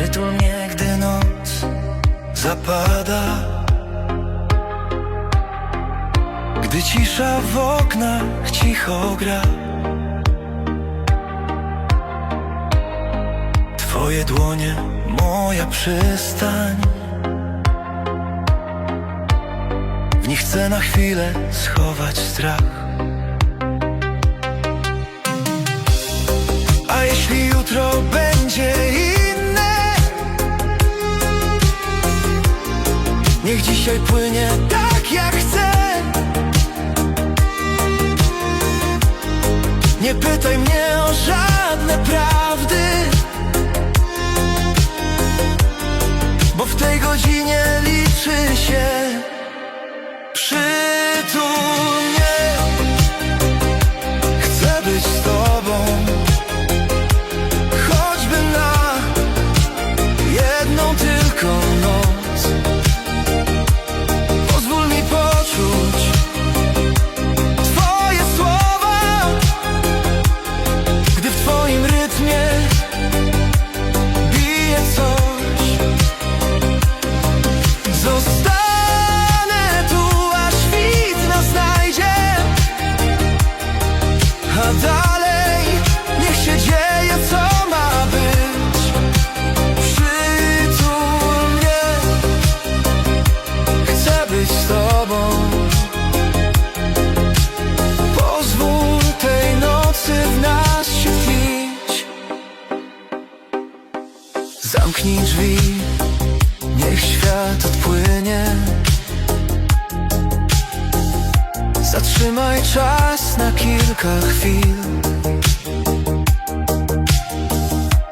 Przytul mnie, gdy noc zapada. Gdy cisza w oknach cicho gra. Twoje dłonie, moja przystań. W nich chcę na chwilę schować strach Niech dzisiaj płynie tak jak chcę Nie pytaj mnie o żadne prawdy Bo w tej godzinie liczy się Przytul mnie Chcę być Zamknij drzwi Niech świat odpłynie. Zatrzymaj czas na kilka chwil.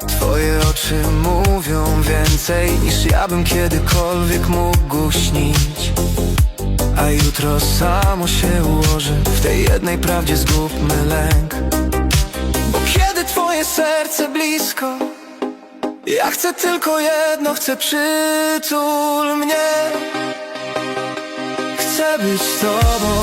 Twoje oczy mówią więcej niż ja bym kiedykolwiek mógł śnić. A jutro samo się ułoży W tej jednej prawdzie zgubmy lęk. Bo kiedy twoje serce blisko ja chcę tylko jedno, chcę przytul mnie. Chcę być tobą